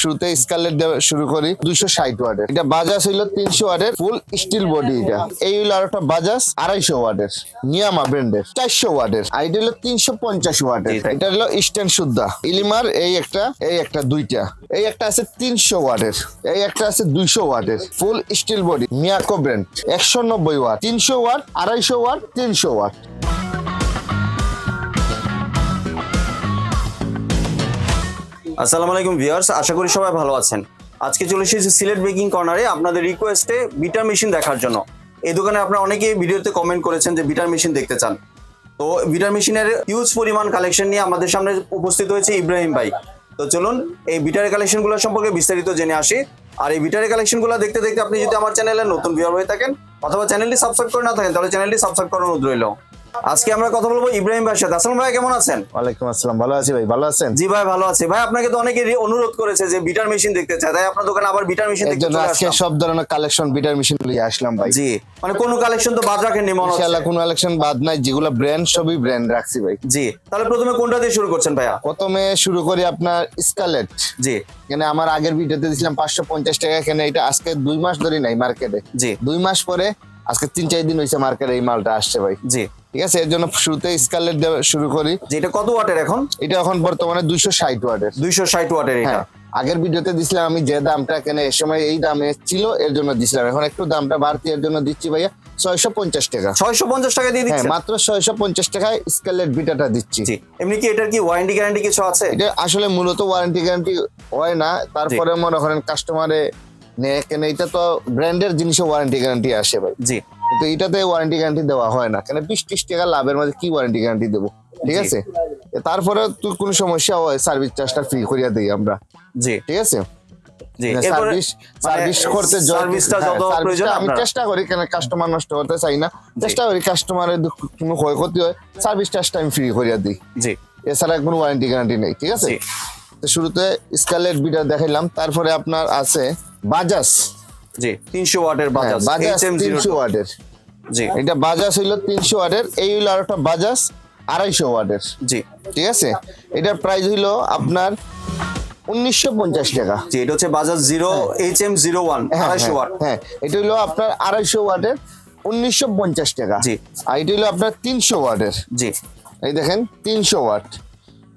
শুরুতে স্কারলেট দেওয়া শুরু করি দুইশো ষাট ওয়াটের এটা বাজাজ হইল তিনশো ওয়াটের ফুল স্টিল বডি এটা। এই হইল আর একটা বাজাজ আড়াইশো ওয়াটের নিয়ামা ব্র্যান্ডের চারশো ওয়াটের আর এটা হলো তিনশো পঞ্চাশ ওয়াটের এটা হলো স্ট্যান্ড সুদ্ধা ইলিমার এই একটা এই একটা দুইটা। এই একটা আছে তিনশো ওয়াটের এই একটা আছে দুইশো ওয়াটের full steel body Miyako brand একশো নব্বই ওয়াট তিনশো ওয়াট আড়াইশো ওয়াট তিনশো ওয়াট আসসালামু আলাইকুম ভিউয়ার্স, আশা করি সবাই ভালো আছেন। আজকে চলে এসেছি সিলেট বেকিং কর্নারে আপনাদের রিকোয়েস্টে বিটার মেশিন দেখার জন্য। এই দোকানে আপনারা অনেকেই ভিডিওতে কমেন্ট করেছেন যে বিটার মেশিন দেখতে চান। তো বিটার মেশিনের হিউজ পরিমাণ কালেকশন নিয়ে আমাদের সামনে উপস্থিত হয়েছে ইব্রাহিম ভাই। তো চলুন, এই বিটারের কালেকশনগুলো সম্পর্কে বিস্তারিত জেনে আসি। আর এই বিটারের কালেকশনগুলো দেখতে দেখতে আপনি যদি আমার চ্যানেলে নতুন ভিউয়ার হয়ে থাকেন, অথবা চ্যানেলটি সাবস্ক্রাইব করে না থাকেন, তাহলে চ্যানেলটি সাবস্ক্রাইব করার অনুরোধ রইল। আজকে আমরা কথা বলব ইব্রাহিম ভাইয়ের সাথে। আসসালাম ভাই কেমন আছেন? ওয়ালাইকুম আসসালাম ভালো আছি ভাই ভালো আছেন? জি ভাই ভালো আছে। ভাই আপনাকে তো অনেকে অনুরোধ করেছে যে বিটার মেশিন দেখতে চায়। তাই আপনার দোকানে আবার বিটার মেশিন দেখতে চলে আজকে সব ধরনের কালেকশন বিটার মেশিন নিয়ে আসলাম ভাই। জি মানে কোনো কালেকশন তো বাদ রাখেননি মনে হচ্ছে। ইনশাআল্লাহ কোনো কালেকশন বাদ নাই যেগুলো ব্র্যান্ড সবই ব্র্যান্ড রাখছি ভাই। জি তাহলে প্রথমে কোনটা দিয়ে শুরু করছেন ভাইয়া? প্রথমে শুরু করি আপনার স্কালেট জি। এখানে আমার আগের ভিডিওতে দিছিলাম পাঁচশো পঞ্চাশ টাকা এখানে এটা আজকে দুই মাস ধরে নাই মার্কেটে জি। দুই মাস পরে আজকে তিন চার দিন হয়েছে মার্কেটে এই মালটা আসছে ভাই। জি। ঠিক আছে? এর জন্য শুরুতে দেওয়া শুরু করি। এটা কত ওয়াটের এখন? এটা এখন বর্তমানে দুইশো ষাট ওয়াটের। দুইশো ষাট ওয়াটের এটা? হ্যাঁ। আগের ভিডিওতে দিছিলাম আমি যে দামটা কেন এ সময় এই দামে ছিল এর জন্য দিছিলাম। এখন একটু দামটা বাড়তি এর জন্য দিচ্ছি ভাইয়া ছয়শো পঞ্চাশ টাকা। ছয়শো পঞ্চাশ টাকা দিয়ে হ্যাঁ দিচ্ছেন? মাত্র ছয়শো পঞ্চাশ টাকায় স্কালেট বিটাটা দিচ্ছি। এমনি কি এটার কি ওয়ারেন্টি গ্যারান্টি কিছু আছে? এটা আসলে মূলত ওয়ারেন্টি গ্যারান্টি হয় না। তারপরে মনে করেন কাস্টমারে নেয় কেন এটা তো ব্র্যান্ডের জিনিসে ওয়ারেন্টি গ্যারান্টি আসে ভাই। জি। কিন্তু এটাতে ওয়ারেন্টি গ্যারান্টি দেওয়া হয় না। কেন বিশ ত্রিশ টাকা লাভের মধ্যে কি ওয়ারেন্টি গ্যারান্টি দেবো? ঠিক আছে? তারপরে তুই কোনো সমস্যা হয় সার্ভিস চার্জটা ফ্রি করিয়া দিই আমরা। জি। ঠিক আছে? সার্ভিস সার্ভিস করতে যত- সার্ভিসটা হ্যাঁ, আমি চেষ্টা করি কেন কাস্টমার নষ্ট করতে চাই না। চেষ্টা করি কাস্টমারের কোনো ক্ষয়ক্ষতি হয় সার্ভিস চার্জটা আমি ফ্রি করিয়া দিই। জি। এছাড়া কোনো ওয়ারেন্টি গ্যারান্টি নেই ঠিক আছে? শুরুতে দেখাইলাম তারপরে আপনার আছে বাজাজ জি তিনশো ওয়াটের হ্যাঁ, বাজাজ বাজাজ HM02 তিনশো ওয়াটের। জি। এটা বাজাজ হইল তিনশো ওয়াটের এই হইল আর একটা বাজাজ আড়াইশো ওয়াটের। জি। ঠিক আছে? এটার প্রাইস হইল আপনার উনিশশো পঞ্চাশ টাকা। জি এটা হচ্ছে Bajaj zero H M zero one আড়াইশো ওয়াট। হ্যাঁ এটা হইল আপনার আড়াইশো ওয়াটের উনিশশো পঞ্চাশ টাকা। জি। আর এটা আপনার তিনশো ওয়াটের। জি। এই দেখেন তিনশো ওয়াট।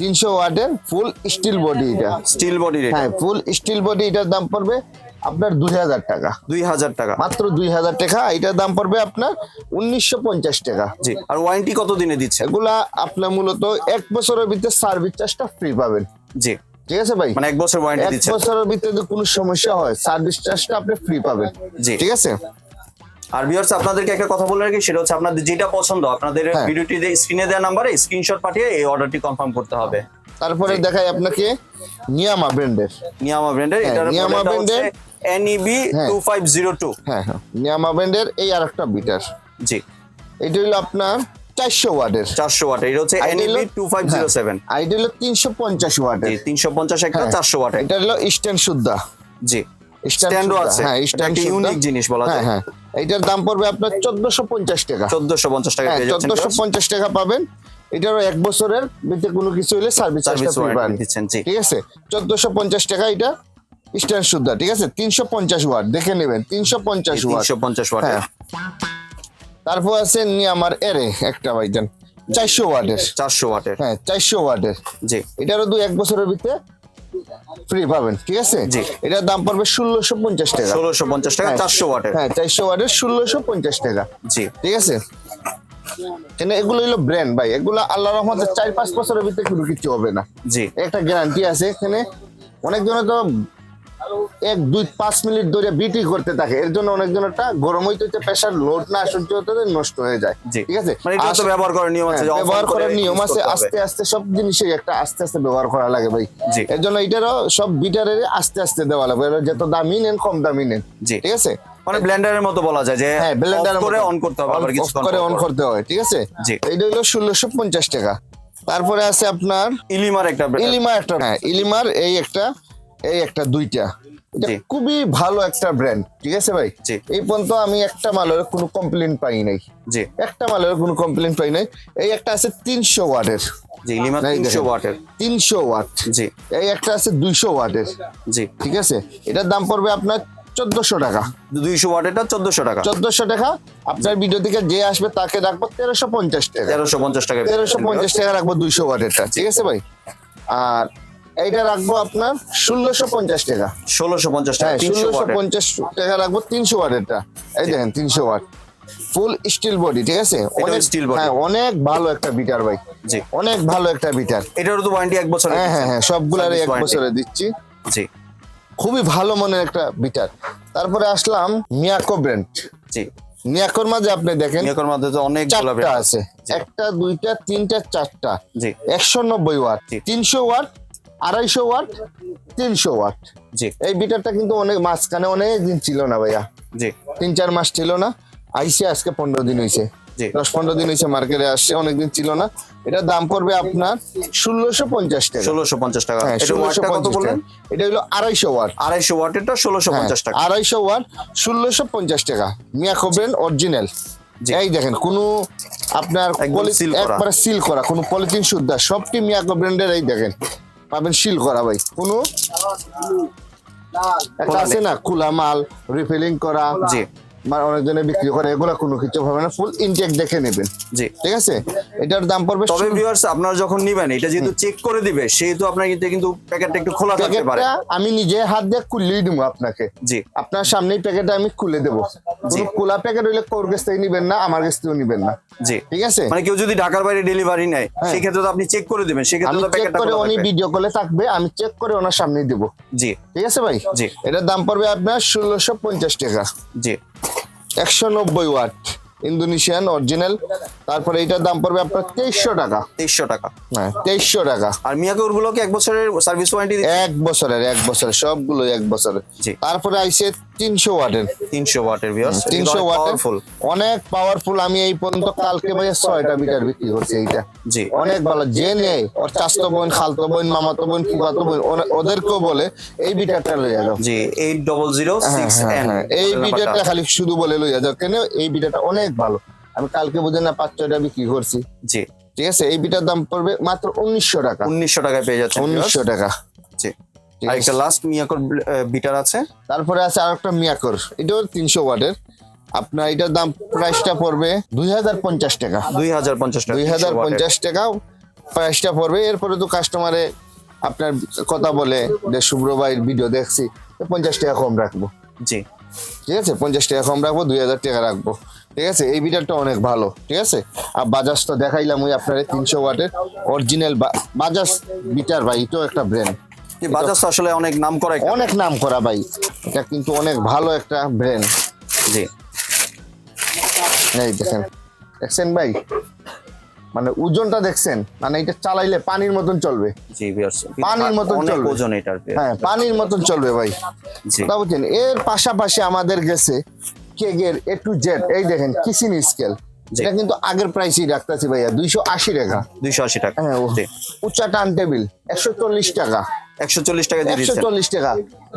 তিনশো ওয়াটের ফুল স্টিল বডি এটা। স্টিল এটা। হ্যাঁ ফুল স্টিল বডি এটার দাম পড়বে আপনার দুই হাজার টাকা। দুই হাজার টাকা। মাত্র দুই হাজার টাকা এটার দাম পড়বে আপনার উনিশশো পঞ্চাশ টাকা। জি আর ওয়ারেন্টি কত দিনে দিচ্ছে? এগুলা আপনার মূলত এক বছরের ভিতরে সার্ভিস চার্জটা ফ্রি পাবেন। জি। ঠিক আছে ভাই? মানে এক বছর ওয়ারেন্টি এক দিচ্ছে বছরের ভিতরে যদি কোনো সমস্যা হয় সার্ভিস চার্জটা আপনি ফ্রি পাবেন। জি। ঠিক আছে? আর ভিউয়ার্স আপনাদেরকে একটা কথা বলে রাখি সেটা হচ্ছে আপনাদের যেটা পছন্দ আপনাদের হ্যাঁ। ভিডিওটি স্ক্রিনে দেওয়া নাম্বারে স্ক্রিনশট পাঠিয়ে এই অর্ডারটি কনফার্ম করতে হবে। তারপরে দেখাই আপনাকে নিয়ামা ব্র্যান্ডের। নিয়ামা ব্র্যান্ডের হ্যাঁ, এটার নিয়ামা brand-এর- এনইবি হ্যাঁ। টু ফাইভ জিরো টু হ্যাঁ হ্যাঁ নিয়ামা ব্র্যান্ডের এই আর একটা বিটার। জি। এটা হলো আপনার চারশো ওয়াটের। চারশো ওয়াট এটা হচ্ছে NEB two five zero seven এটা হলো তিনশো পঞ্চাশ ওয়াটের। জি তিনশো পঞ্চাশ একটা হ্যাঁ। চারশো ওয়াট এটা হলো স্ট্যান্ড সুদ্ধা। জি স্ট্যান্ডও আছে। হ্যাঁ এটা স্ট্যান্ড ইউনিক জিনিস বলা হ্যাঁ যায় হ্যাঁ। এইটার দাম পড়বে আপনার চোদ্দশো পঞ্চাশ টাকা। চোদ্দশো পঞ্চাশ টাকা হ্যাঁ চোদ্দশো পঞ্চাশ টাকা পাবেন। এটারও এক বছরের ভিতরে কোনো কিছু হলে সার্ভিস দিচ্ছেন ঠিক আছে? চোদ্দশো পঞ্চাশ টাকা এটা স্ট্যান্ড সুদ্ধা ঠিক আছে? তিনশো পঞ্চাশ ওয়াট দেখে নেবেন তিনশো পঞ্চাশ ওয়াট। পঞ্চাশ ওয়াট হ্যাঁ। তারপর আছে নি আমার এরে একটা ভাইজান। চারশো ওয়াটের। চারশো ওয়াটের। হ্যাঁ চারশো ওয়াটের। জি। এটারও দু এক বছরের ভিতরে ফ্রি পাবেন ঠিক আছে? এটার দাম পড়বে ষোলোশো পঞ্চাশ টাকা। ষোলোশো পঞ্চাশ টাকা হ্যাঁ। চারশো ওয়াটের। হ্যাঁ চারশো ওয়াটের ষোলোশো পঞ্চাশ টাকা। জি। ঠিক আছে? এগুলো হলো ব্র্যান্ড ভাই। এগুলো আল্লাহ রহমতের চার পাঁচ বছরের ভিতরে কোনো কিছু হবে না। জি। একটা গ্যারান্টি আছে এখানে অনেকজনে তো এক দুই পাঁচ মিনিট ধরে বিটি করতে থাকে। এর জন্য অনেকজনেরটা গরম হইতে হইতে প্রেশার লোড না সহ্য হতে নষ্ট হয়ে যায়। ঠিক আছে? মানে এটা তো ব্যবহার করার নিয়ম আছে হ্যাঁ, ব্যবহার করার নিয়ম আছে আস্তে আস্তে সব জিনিসই একটা আস্তে আস্তে ব্যবহার করা লাগে ভাই। এর জন্য এটারও সব বিটারের আস্তে আস্তে দেওয়া লাগবে। যত দামি নেন কম দামি নেন। ঠিক আছে? মানে ব্লেন্ডারের মতো বলা যায় যে হ্যাঁ ব্লেন্ডার করে অন করতে হবে আবার কিছুক্ষণ করে অন করতে হয় ঠিক আছে। এইটা হলো ষোলোশো পঞ্চাশ টাকা। তারপরে আছে আপনার ইলিমার একটা ইলিমার একটা হ্যাঁ ইলিমার এই একটা এই একটা দুইটা। এটা খুবই ভালো একটা ব্র্যান্ড ঠিক আছে ভাই? এই পর্যন্ত আমি একটা মালের কোনো কমপ্লেন পাই নাই। জি। একটা মালের কোনো কমপ্লেন পাই নাই। এই একটা আছে তিনশো ওয়াটের। তিনশো ওয়াটের। তিনশো ওয়াট। জি। এই একটা আছে দুইশো ওয়াটের। জি। ঠিক আছে? এটার দাম পড়বে আপনার চোদ্দশো টাকা। দুইশো ওয়াটেরটা চোদ্দশো টাকা। চোদ্দশো টাকা। আপনার ভিডিও থেকে যে আসবে তাকে রাখব তেরোশো পঞ্চাশ টাকা। তেরোশো পঞ্চাশ টাকা। তেরোশো পঞ্চাশ টাকা রাখব দুইশো ওয়াটেরটা। ঠিক আছে ভাই? আর এইটা রাখব আপনার ষোলোশো পঞ্চাশ টাকা। ষোলোশো পঞ্চাশ টাকা হ্যাঁ ষোলোশো পঞ্চাশ টাকা রাখব তিনশো ওয়াটেরটা। এই দেখেন তিনশো ওয়াট। ফুল স্টিল বডি ঠিক আছে? অনেক steel body। হ্যাঁ অনেক ভালো একটা বিটার ভাই। জি। অনেক ভালো একটা বিটার। এটারও তো ওয়ারেন্টি এক বছর হ্যাঁ হ্যাঁ হ্যাঁ সবগুলার এক বছরে দিচ্ছি। জি। খুবই ভালো মনের একটা বিটার। তারপরে আসলাম মিয়াকো ব্র্যান্ড। জি। মিয়াকোর মাঝে আপনি দেখেন নিয়োগের মধ্যে তো অনেক চারটা আছে। একটা দুইটা তিনটা চারটা। জি। একশো নব্বই ওয়াট। তিনশো ওয়াট আড়াইশো ওয়াট তিনশো ওয়াট। জি। এই বিটারটা কিন্তু অনেক মাঝখানে অনেক দিন ছিল না ভাইয়া। জি। তিন চার মাস ছিল না। আইসে আজকে পনেরো দিন হয়েছে দশ পনেরো দিন হয়েছে মার্কেটে আসছে অনেকদিন ছিল না। এটার দাম পড়বে আপনার ষোলোশো পঞ্চাশ টাকা। ষোলোশো পঞ্চাশ টাকা। হ্যাঁ ষোলোশো পঞ্চাশ টাকা। এটা হলো আড়াইশো ওয়াট। আড়াইশো ওয়াটেরটা ষোলোশো হ্যাঁ, পঞ্চাশ টাকা। আড়াইশো ওয়াট ষোলোশো পঞ্চাশ টাকা। Miyako brand original. এই দেখেন কোনো আপনার। একবারে সিল করা কোনো পলিথিন শুদ্ধা। সবটি মিয়াকো ব্র্যান্ডের এই দেখেন। পাবেন সিল করা ভাই। কোনো? একটা আছে না খোলা মাল রিফিলিং করা জি। মানে অনেকজনে বিক্রি করে এগুলো কোনো কিছু হবে না ফুল ইনটেক দেখে নেবেন। জি। ঠিক আছে? এটার দাম পড়বে তবে ভিউয়ার্স আপনারা যখন নিবেন এটা যেহেতু চেক করে দিবে সেহেতু আপনার কিন্তু কিন্তু প্যাকেটটা একটু খোলা থাকতে পারে। আমি নিজে হাত দিয়ে খুললেই দেবো আপনাকে। জি। আপনার সামনেই প্যাকেটটা আমি খুলে দেবো। কোনো খোলা প্যাকেট হইলে কোর কাছ থেকে নিবেন না আমার কাছ থেকেও নিবেন না। জি। ঠিক আছে? মানে কেউ যদি ঢাকার বাইরে ডেলিভারি নেয় সেক্ষেত্রে তো আপনি চেক করে দিবেন সেক্ষেত্রে তো চেক প্যাকেটটা করে উনি ভিডিও কলে থাকবে আমি চেক করে ওনার সামনে দিব। জি। ঠিক আছে ভাই? জি। এটার দাম পড়বে আপনার ষোলোশো পঞ্চাশ টাকা। জি। একশো নব্বই ওয়াট। Indonesian original. তারপরে এটার দাম পড়বে আপনার তেইশশো টাকা। তেইশশো টাকা। হ্যাঁ তেইশশো টাকা। আর মিয়াকোরগুলো এক বছরের সার্ভিস ওয়ারেন্টি এক বছরের এক বছরের সবগুলো এক বছরের। তারপরে আইসে তিনশো ওয়াটের। তিনশো ওয়াটের তিনশো ওয়াটের। পাওয়ারফুল অনেক পাওয়ারফুল আমি এই পর্যন্ত কালকে ভাইয়া ছয়টা মিটার বিক্রি করছি এইটা। জি। অনেক ভালো। যে নেই ওর চাস্তো বোন খালতো বোন মামাতো বোন ফুফাতো বোন ওদেরকেও বলে এই বিটারটা লইয়া যাও। জি এইট ডবল জিরো এই বিটারটা খালি শুধু বলে লইয়া যাও। কেন? এই বিটারটা অনেক ভালো। আমি কালকে বুঝে না পাঁচ ছয়টা বিক্রি করছি। জি। ঠিক আছে? এই বিটার দাম পড়বে মাত্র উনিশশো টাকা। উনিশশো টাকায় পেয়ে যাচ্ছেন উনিশশো টাকা। জি। ঠিক আর আছে। একটা লাস্ট মিয়াকোর বিটার আছে। তারপরে আছে মিয়াকর এটাও তিনশো ওয়াটের। আপনার এটার দাম প্রাইসটা পড়বে দুই হাজার পঞ্চাশ টাকা। দুই হাজার পঞ্চাশ টাকা দুই হাজার পঞ্চাশ টাকা প্রাইসটা পড়বে। এরপরে তো কাস্টমারে আপনার কথা বলে যে শুভ্র ভাইয়ের ভিডিও দেখছি পঞ্চাশ টাকা কম রাখব। জি। ঠিক আছে? পঞ্চাশ টাকা কম রাখব দুই হাজার টাকা রাখব। ঠিক আছে? এই বিটারটা অনেক ভালো ঠিক আছে? আর বাজাজ তো দেখাইলাম ওই আপনার তিনশো ওয়াটের অরিজিনাল বাজাজ বিটার ভাই এটাও একটা ব্র্যান্ড বাজাজ আসলে অনেক নাম করা অনেক নাম করা ভাই এটা কিন্তু অনেক ভালো একটা ব্র্যান্ড জি। এই দেখেন দেখছেন ভাই? মানে ওজনটা দেখছেন? মানে এটা চালাইলে পানির মতন চলবে। জি পানির মতন চলবে। ওজন এটার। হ্যাঁ পানির মতন চলবে ভাই। তা বুঝছেন এর পাশাপাশি আমাদের গেছে কেগের এ টু জেড এই দেখেন কিসিন স্কেল। এটা কিন্তু আগের প্রাইসই রাখতেছি ভাইয়া দুইশো আশি টাকা। দুইশো আশি টাকা হ্যাঁ ও। উচ্চা টান টেবিল একশো চল্লিশ টাকা। একশো চল্লিশ টাকা একশো চল্লিশ টাকা।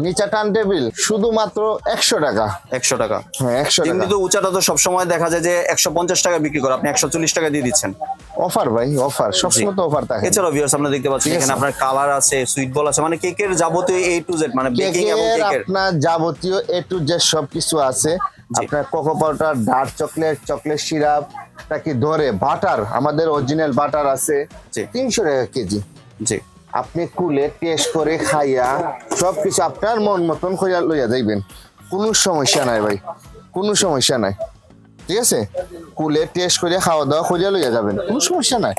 নিচা টান টেবিল শুধুমাত্র একশো টাকা। একশো টাকা। হ্যাঁ একশো টাকা। কিন্তু উঁচাটা তো সবসময় দেখা যায় যে একশো পঞ্চাশ টাকা বিক্রি করে আপনি একশো চল্লিশ টাকা দিয়ে দিচ্ছেন। অফার ভাই অফার সবসময় তো অফার থাকে। এছাড়াও ভিউয়ার্স আপনারা দেখতে পাচ্ছেন এখানে আপনার কালার আছে সুইট বল আছে মানে কেকের যাবতীয় এ টু জেড মানে বেকিং এবং কেকের কেকের। আপনার যাবতীয় এ টু জেড সবকিছু আছে। আপনার cocoa powder dark chocolate chocolate syrup কি ধরে? বাটার আমাদের অরিজিনাল বাটার আছে। তিনশো টাকা কেজি। জি। আপনি কুলে টেস্ট করে খাইয়া সবকিছু আপনার মন মতন করিয়া লইয়া যাইবেন। কোনো সমস্যা নাই ভাই। কোনো সমস্যা নাই। ঠিক আছে? কুলে টেস্ট করে খাওয়া দাওয়া করিয়া লইয়া যাবেন। কোনো সমস্যা নাই।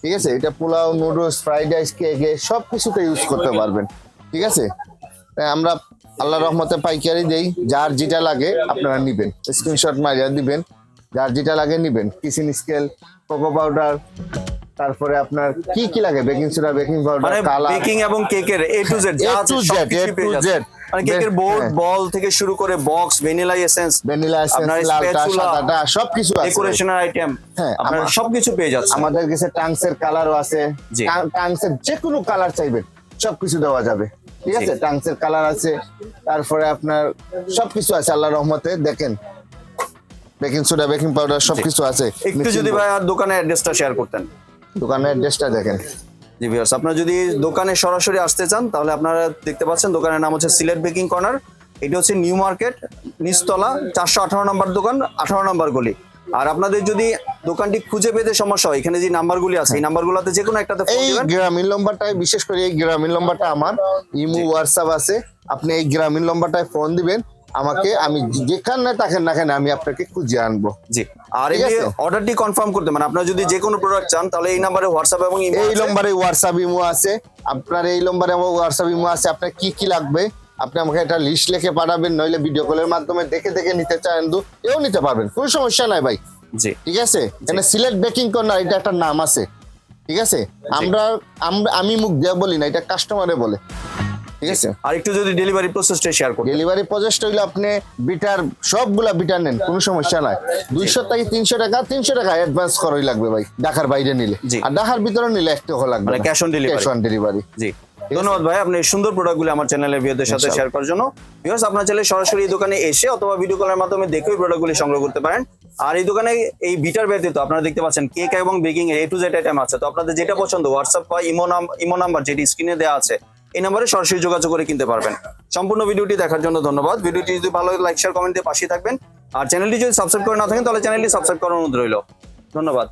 ঠিক আছে? এটা pulao noodles fried rice cake সব কিছুতে ইউজ করতে পারবেন। ঠিক আছে? আমরা আল্লাহ রহমতে পাইকারি দেই। যার যেটা লাগে আপনারা নিবেন। স্ক্রিনশট মারিয়া দিবেন। যার যেটা লাগে নিবেন। কিচেন স্কেল কোকো পাউডার তারপরে আপনার কি কি লাগে? বেকিং সোডা বেকিং মানে পাউডার কালার। বেকিং এবং কেকের এ টু জেড সবকিছু A to পেয়ে যাচ্ছেন Z মানে কেকের বোর্ড হ্যাঁ। বল থেকে শুরু করে box vanilla essence vanilla essence লালটা সাদাটা সবকিছু আছে। ডেকোরেশনের আইটেম হ্যাঁ, আপনার সবকিছু পেয়ে যাচ্ছেন। আমাদের কাছে টাংসের কালারও আছে। টাংসের যে কোনো কালার চাইবেন। সবকিছু দেওয়া যাবে। ঠিক আছে? টাংসের কালার আছে তারপরে আপনার সবকিছু আছে আল্লাহ রহমতে। দেখেন বেকিং সোডা বেকিং পাউডার সবকিছু আছে। একটু যদি ভাই আর দোকানের অ্যাড্রেসটা শেয়ার করতেন। দোকানের অ্যাড্রেসটা দেখেন। জি ভিউয়ার্স আপনারা যদি দোকানে সরাসরি আসতে চান তাহলে আপনারা দেখতে পাচ্ছেন দোকানের নাম হচ্ছে সিলেট বেকিং কর্নার এটা হচ্ছে নিউ মার্কেট নিচতলা চারশো আঠারো নম্বর দোকান আঠারো নম্বর গলি। আর আপনাদের যদি দোকানটি খুঁজে পেতে সমস্যা হয়। এখানে যে নাম্বারগুলি আছে এই নাম্বারগুলোতে যে কোনো একটাতে ফোন এই দিবেন। গ্রামীণ লম্বাটায় বিশেষ করে এই গ্রামীণ লম্বাটা আমার ইমো হোয়াটসঅ্যাপ আছে। আপনি এই গ্রামীণ লম্বাটায় ফোন দিবেন আমাকে আমি যেখানে থাকেন না কেন আমি আপনাকে খুঁজে আনব। জি। আর এই অর্ডারটি কনফার্ম করতে মানে আপনারা যদি যে কোনো প্রোডাক্ট চান তাহলে এই নাম্বারে হোয়াটসঅ্যাপ এবং email এই। নম্বরে হোয়াটসঅ্যাপ ইমো আছে। আপনার এই নম্বরে আমার হোয়াটসঅ্যাপ ইমো আছে। আপনার কি কি লাগবে? আপনি আমাকে একটা লিস্ট লিখে পাঠাবেন নইলে ভিডিও কলের মাধ্যমে দেখে দেখে নিতে চান দু এও নিতে পারবেন কোনো সমস্যা নাই ভাই। জি। ঠিক আছে? এখানে সিলেট বেকিং কর্নার এটা একটা নাম আছে। ঠিক আছে? আমরা আমরা- আমি মুখ দিয়ে বলি না এটা কাস্টমারে বলে। ঠিক আছে? আর একটু যদি ডেলিভারি প্রসেসটা শেয়ার করতে ডেলিভারি প্রজেক্ট হইলে আপনি বিটার সবগুলা বিটার নেন কোনো সমস্যা নাই। দুইশো থেকে তিনশো টাকা তিনশো টাকা অ্যাডভান্স করাই লাগবে ভাই ঢাকার বাইরে নিলে। আর ঢাকার ভিতরে নিলে এক টাকা লাগবে মানে cash on delivery। Cash on delivery জি। ধন্যবাদ ভাই আপনি সুন্দর প্রোডাক্টগুলো আমার চ্যানেলের ভিউদের সাথে শেয়ার করার জন্য। ভিউয়ার্স আপনার চাইলে সরাসরি দোকানে এসে অথবা ভিডিও কলের মাধ্যমে দেখেও প্রোডাক্টগুলি সংগ্রহ করতে পারেন। আর এই দোকানে এই বিটার ব্যতীত আপনারা দেখতে পাচ্ছেন কেক এবং baking A to Z item আছে। তো আপনাদের যেটা পছন্দ হোয়াটসঅ্যাপ বা ইমো নাম, ইমো নাম্বার যেটি স্ক্রিনে দেওয়া আছে, এই নাম্বারে সরাসরি যোগাযোগ করে কিনতে পারবেন। সম্পূর্ণ ভিডিওটি দেখার জন্য ধন্যবাদ। ভিডিওটি যদি ভালো লাইক শেয়ার কমেন্ট পাশে থাকবেন। আর চ্যানেলটি যদি সাবস্ক্রাইব করে না থাকেন, তাহলে চ্যানেলটি সাবস্ক্রাইব করার অনুরোধ রইল। ধন্যবাদ।